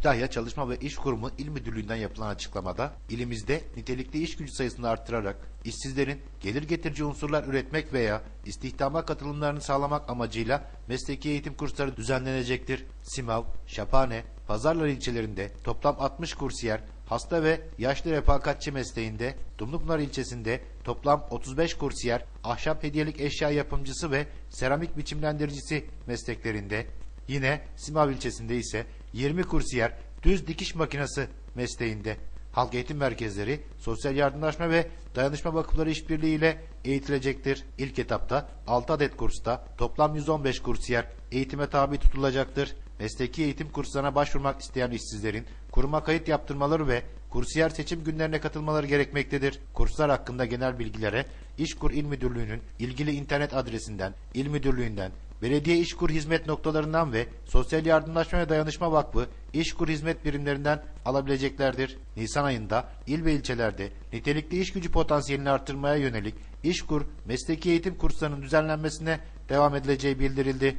Kütahya Çalışma ve İş Kurumu İl Müdürlüğü'nden yapılan açıklamada ilimizde nitelikli iş gücü sayısını arttırarak işsizlerin gelir getirici unsurlar üretmek veya istihdama katılımlarını sağlamak amacıyla mesleki eğitim kursları düzenlenecektir. Simav, Şaphane, Pazarlar ilçelerinde toplam 60 kursiyer, hasta ve yaşlı refakatçi mesleğinde, Dumlupınar ilçesinde toplam 35 kursiyer, ahşap hediyelik eşya yapımcısı ve seramik biçimlendiricisi mesleklerinde, yine Simav ilçesinde ise 20 kursiyer, düz dikiş makinesi mesleğinde, halk eğitim merkezleri, sosyal yardımlaşma ve dayanışma vakıfları işbirliğiyle eğitilecektir. İlk etapta 6 adet kursta toplam 115 kursiyer eğitime tabi tutulacaktır. Mesleki eğitim kurslarına başvurmak isteyen işsizlerin kuruma kayıt yaptırmaları ve kursiyer seçim günlerine katılmaları gerekmektedir. Kurslar hakkında genel bilgilere İşkur İl Müdürlüğü'nün ilgili internet adresinden, İl Müdürlüğü'nden, belediye İşkur hizmet noktalarından ve Sosyal Yardımlaşma ve Dayanışma Vakfı İşkur hizmet birimlerinden alabileceklerdir. Nisan ayında il ve ilçelerde nitelikli iş gücü potansiyelini artırmaya yönelik İşkur mesleki eğitim kurslarının düzenlenmesine devam edileceği bildirildi.